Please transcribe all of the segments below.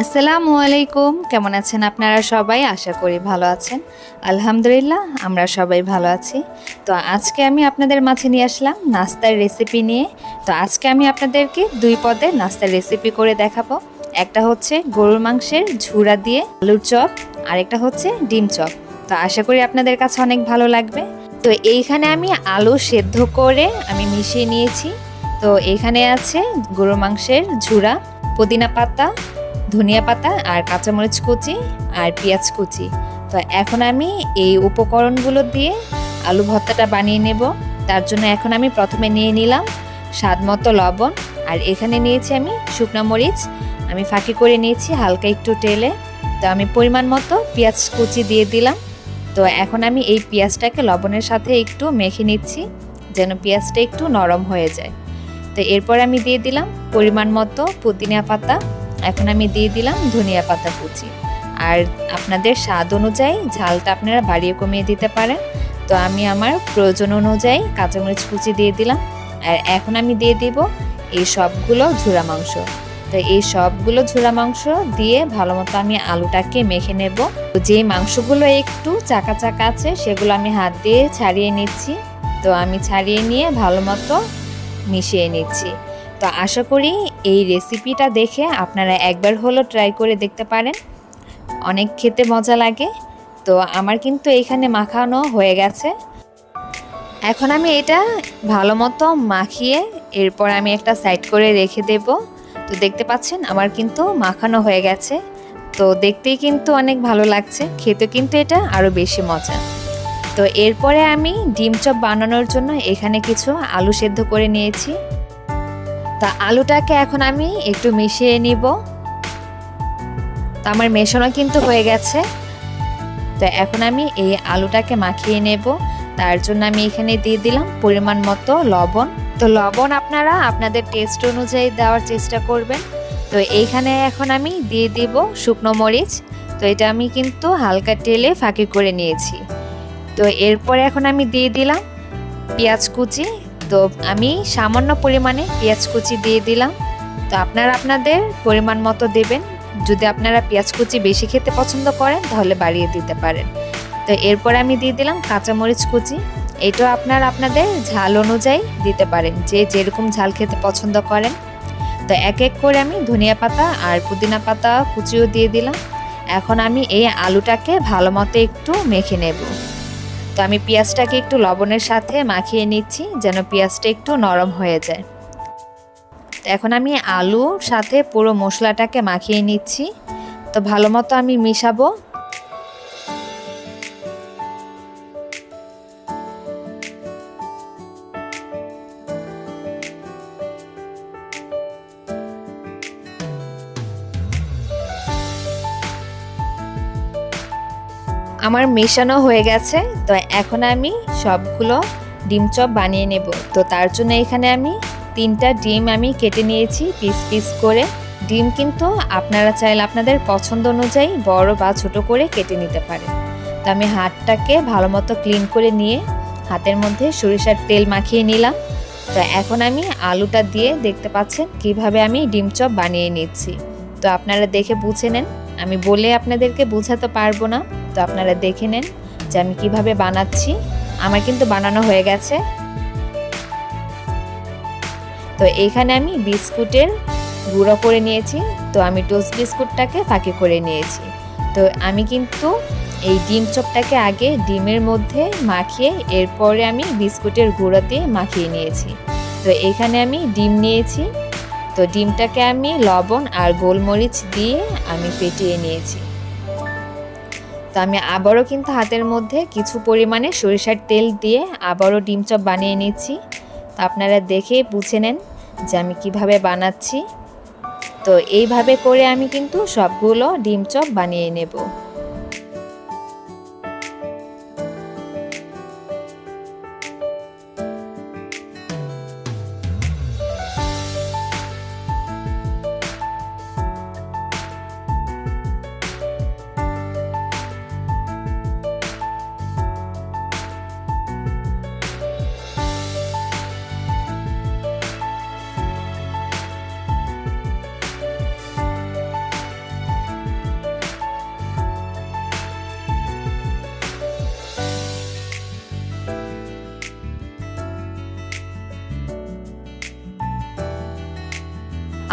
আসসালামু আলাইকুম। কেমন আছেন আপনারা সবাই? আশা করি ভালো আছেন। আলহামদুলিল্লাহ, আমরা সবাই ভালো আছি। তো আজকে আমি আপনাদের মাঝে নিয়ে আসলাম নাস্তার রেসিপি নিয়ে। তো আজকে আমি আপনাদেরকে দুই পদে নাস্তার রেসিপি করে দেখাবো। একটা হচ্ছে গরুর মাংসের ঝুড়া দিয়ে আলুর চপ, আরেকটা হচ্ছে ডিম চপ। তো আশা করি আপনাদের কাছে অনেক ভালো লাগবে। তো এইখানে আমি আলু সেদ্ধ করে আমি মিশিয়ে নিয়েছি। তো এখানে আছে গরুর মাংসের ঝুড়া পুদিনা পাতা ধনিয়া পাতা আর কাঁচামরিচ কুচি আর পেঁয়াজ কুচি। তো এখন আমি এই উপকরণগুলো দিয়ে আলু ভর্তাটা বানিয়ে নেব। তার জন্য এখন আমি প্রথমে নিয়ে নিলাম স্বাদ মতো লবণ আর এখানে নিয়েছি আমি শুকনো মরিচ। আমি ফাঁকি করে নিয়েছি হালকা একটু তেলে। তো আমি পরিমাণ মতো পেঁয়াজ কুচি দিয়ে দিলাম। তো এখন আমি এই পেঁয়াজটাকে লবণের সাথে একটু মেখে নিচ্ছি যেন পেঁয়াজটা একটু নরম হয়ে যায়। তো এরপর আমি দিয়ে দিলাম পরিমাণ মতো পুদিনা পাতা। এখন আমি দিয়ে দিলাম ধনিয়া পাতা কুচি। আর আপনাদের স্বাদ অনুযায়ী ঝালটা আপনারা বাড়িয়ে কমিয়ে দিতে পারেন। তো আমি আমার প্রয়োজন অনুযায়ী কাঁচামরিচ কুচি দিয়ে দিলাম। আর এখন আমি দিয়ে দিব এই সবগুলো ঝুরা মাংস। তো এই সবগুলো ঝুরা মাংস দিয়ে ভালো মতো আমি আলুটাকে মেখে নেব। তো যে মাংসগুলো একটু চাকা চাকা আছে সেগুলো আমি হাত দিয়ে ছাড়িয়ে নিচ্ছি। তো আমি ছাড়িয়ে নিয়ে ভালো মতো মিশিয়ে নিচ্ছি। তো আশা করি এই রেসিপিটা দেখে আপনারা একবার হলো ট্রাই করে দেখতে পারেন। অনেক খেতে মজা লাগে। তো আমার কিন্তু এখানে মাখানো হয়ে গেছে। এখন আমি এটা ভালো মতো মাখিয়ে এরপর আমি একটা সাইড করে রেখে দেব। তো দেখতে পাচ্ছেন আমার কিন্তু মাখানো হয়ে গেছে। তো দেখতেই কিন্তু অনেক ভালো লাগছে। খেতে কিন্তু এটা আরও বেশি মজা। তো এরপরে আমি ডিম চপ বানানোর জন্য এখানে কিছু আলু সেদ্ধ করে নিয়েছি। তা আলুটাকে এখন আমি একটু মিশিয়ে নিব। তো আমার মেশানো কিন্তু হয়ে গেছে। তো এখন আমি এই আলুটাকে মাখিয়ে নেব। তার জন্য আমি এখানে দিয়ে দিলাম পরিমাণ মতো লবণ। তো লবণ আপনারা আপনাদের টেস্ট অনুযায়ী দেওয়ার চেষ্টা করবেন। তো এইখানে এখন আমি দিয়ে দিব শুকনো মরিচ। তো এটা আমি কিন্তু হালকা তেলে ফাঁকি করে নিয়েছি। তো এরপরে এখন আমি দিয়ে দিলাম পেঁয়াজ কুচি তো আমি সামান্য পরিমাণে পেঁয়াজ কুচি দিয়ে দিলাম। তো আপনারা আপনাদের পরিমাণ মতো দেবেন। যদি আপনারা পেঁয়াজ কুচি বেশি খেতে পছন্দ করেন, তাহলে বাড়িয়ে দিতে পারেন। তো এরপর আমি দিয়ে দিলাম কাঁচামরিচ কুচি। এটাও আপনারা আপনাদের ঝাল অনুযায়ী দিতে পারেন, যে যেরকম ঝাল খেতে পছন্দ করেন। তো এক এক করে আমি ধনিয়া পাতা আর পুদিনা পাতা কুচিও দিয়ে দিলাম। এখন আমি এই আলুটাকে ভালো মতো একটু মেখে নেব। তো আমি পেঁয়াজটাকে একটু লবণের সাথে মাখিয়ে নিচ্ছি যেন পেঁয়াজটা একটু নরম হয়ে যায়। তো এখন আমি আলু সাথে পুরো মশলাটাকে মাখিয়ে নিচ্ছি। তো ভালো মতো আমি মিশাবো। আমার মেশানো হয়ে গেছে, তো এখন আমি সবগুলো ডিম চপ বানিয়ে নেব। তো তার জন্য এখানে আমি তিনটা ডিম আমি কেটে নিয়েছি পিস পিস করে। ডিম কিন্তু আপনারা চাইলে আপনাদের পছন্দ অনুযায়ী বড় বা ছোট করে কেটে নিতে পারেন। তো আমি হাতটাকে ভালো মতো ক্লিন করে নিয়ে হাতের মধ্যে সরিষার তেল মাখিয়ে নিলাম। তো এখন আমি আলুটা দিয়ে দেখতে পাচ্ছেন কীভাবে আমি ডিম চপ বানিয়ে নিচ্ছি। তো আপনারা দেখে বুঝে নেন। আমি বলে আপনাদেরকে বোঝাতে পারব না, তো আপনারা দেখে নেন যে আমি কীভাবে বানাচ্ছি। আমার কিন্তু বানানো হয়ে গেছে। তো এখানে আমি বিস্কুটের গুঁড়ো করে নিয়েছি, তো আমি টোস্ট বিস্কুটটাকে ফাঁকি করে নিয়েছি। তো আমি কিন্তু এই ডিম চপটাকে আগে ডিমের মধ্যে মাখিয়ে এরপরে আমি বিস্কুটের গুঁড়ো দিয়ে মাখিয়ে নিয়েছি। তো এখানে আমি ডিম নিয়েছি। তো ডিমটাকে আমি লবণ আর গোলমরিচ দিয়ে আমি ফেটিয়ে নিয়েছি। তো আমি আবারও কিন্তু হাতের মধ্যে কিছু পরিমাণে সরিষার তেল দিয়ে আবারও ডিম চপ বানিয়ে নিচ্ছি তো আপনারা দেখে বুঝে নেন যে আমি কীভাবে বানাচ্ছি। তো এইভাবে করে আমি কিন্তু সবগুলো ডিম চপ বানিয়ে নেব।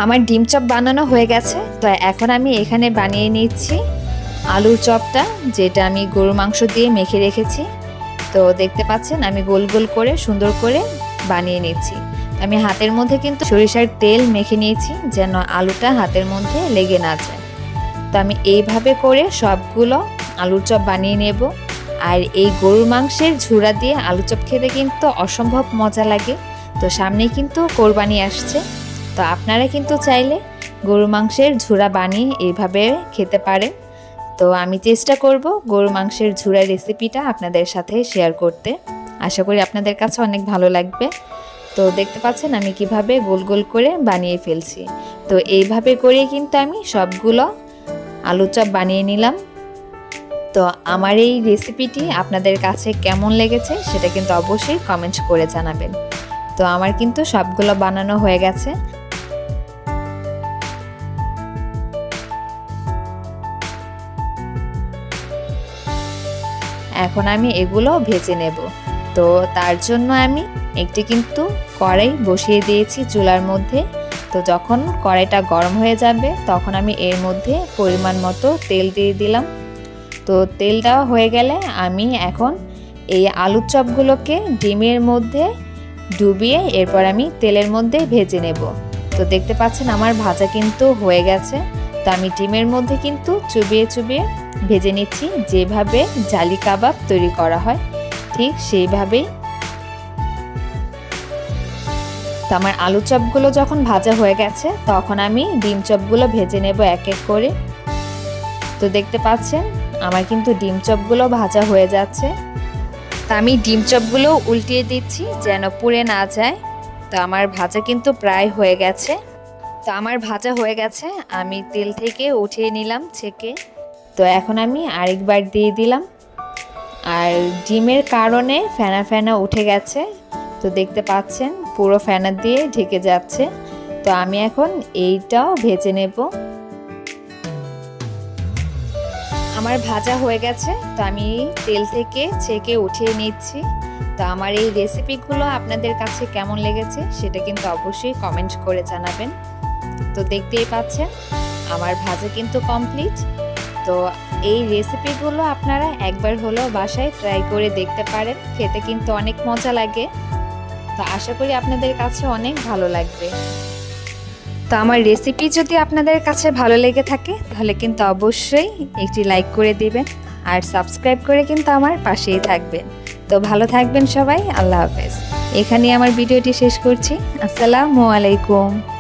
আমার ডিম চপ বানানো হয়ে গেছে। তো এখন আমি এখানে বানিয়ে নিচ্ছি আলুর চপটা, যেটা আমি গরুর মাংস দিয়ে মেখে রেখেছি। তো দেখতে পাচ্ছেন, আমি গোল গোল করে, সুন্দর করে বানিয়ে নিচ্ছি। আমি হাতের মধ্যে কিন্তু সরিষার তেল মেখে নিয়েছি, যেন আলুটা হাতের মধ্যে লেগে না যায়। তো আমি এইভাবে করে সবগুলো আলুর চপ বানিয়ে নেব। আর এই গরুর মাংসের ঝুড়া দিয়ে আলু চপ খেতে কিন্তু অসম্ভব মজা লাগে। তো সামনে কিন্তু কোরবানি আসছে। তো আপনারা কিন্তু চাইলে গরু মাংসের ঝুড়া বানিয়ে এইভাবে খেতে পারেন। তো আমি চেষ্টা করব গরু মাংসের ঝুড়া রেসিপিটা আপনাদের সাথে শেয়ার করতে। আশা করি আপনাদের কাছে অনেক ভালো লাগবে। তো দেখতে পাচ্ছেন আমি কীভাবে গোল গোল করে বানিয়ে ফেলছি। তো এইভাবে করে কিন্তু আমি সবগুলো আলু চপ বানিয়ে নিলাম। তো আমার এই রেসিপিটি আপনাদের কাছে কেমন লেগেছে সেটা কিন্তু অবশ্যই কমেন্ট করে জানাবেন। তো আমার কিন্তু সবগুলো বানানো হয়ে গেছে। এখন আমি এগুলো ভেজে নেব। তো তার জন্য আমি একটি কিন্তু কড়াই বসিয়ে দিয়েছি চুলার মধ্যে। তো যখন কড়াইটা গরম হয়ে যাবে, তখন আমি এর মধ্যে পরিমাণ মতো তেল দিয়ে দিলাম। তো তেল দেওয়া হয়ে গেলে আমি এখন এই আলুর চপগুলোকে ডিমের মধ্যে ডুবিয়ে এরপর আমি তেলের মধ্যে ভেজে নেব। তো দেখতে পাচ্ছেন আমার ভাজা কিন্তু হয়ে গেছে। তো আমি ডিমের মধ্যে কিন্তু চুবিয়ে চুবিয়ে ভেজে নিচ্ছি, যেভাবে জালি কাবাব তৈরি করা হয়, ঠিক সেইভাবেই। তো আমার আলু চপগুলো যখন ভাজা হয়ে গেছে, তখন আমি ডিম চপগুলো ভেজে নেব এক এক করে। তো দেখতে পাচ্ছেন, আমার কিন্তু ডিম চপগুলো ভাজা হয়ে যাচ্ছে। তা আমি ডিম চপগুলো উল্টিয়ে দিচ্ছি যেন পুড়ে না যায়। তো আমার ভাজা কিন্তু প্রায় হয়ে গেছে। তো আমার ভাজা হয়ে গেছে, আমি তেল থেকে উঠিয়ে নিলাম ছেঁকে। তো এখন আমি আরেকবার দিয়ে দিলাম। আর ডিমের কারণে ফেনা ফেনা উঠে গেছে। তো দেখতে পাচ্ছেন পুরো ফেনা দিয়ে ঢেকে যাচ্ছে। তো আমি এখন এইটাও ভেজে নেব। আমার ভাজা হয়ে গেছে। তো আমি তেল থেকে ছেঁকে উঠিয়ে নিচ্ছি। তো আমার এই রেসিপিগুলো আপনাদের কাছে কেমন লেগেছে সেটা কিন্তু অবশ্যই কমেন্ট করে জানাবেন। তো দেখতেই পাচ্ছেন, আমার ভাজা কিন্তু কমপ্লিট। তো এই রেসিপিগুলো আপনারা একবার হলেও বাসায় ট্রাই করে দেখতে পারেন। খেতে কিন্তু অনেক মজা লাগে। তো আশা করি আপনাদের কাছে অনেক ভালো লাগবে। তো আমার রেসিপি যদি আপনাদের কাছে ভালো লেগে থাকে, তাহলে কিন্তু অবশ্যই একটি লাইক করে দিবেন আর সাবস্ক্রাইব করে কিন্তু আমার পাশেই থাকবেন। তো ভালো থাকবেন সবাই, আল্লাহ হাফেজ। এখানেই আমার ভিডিওটি শেষ করছি। আসসালামু আলাইকুম।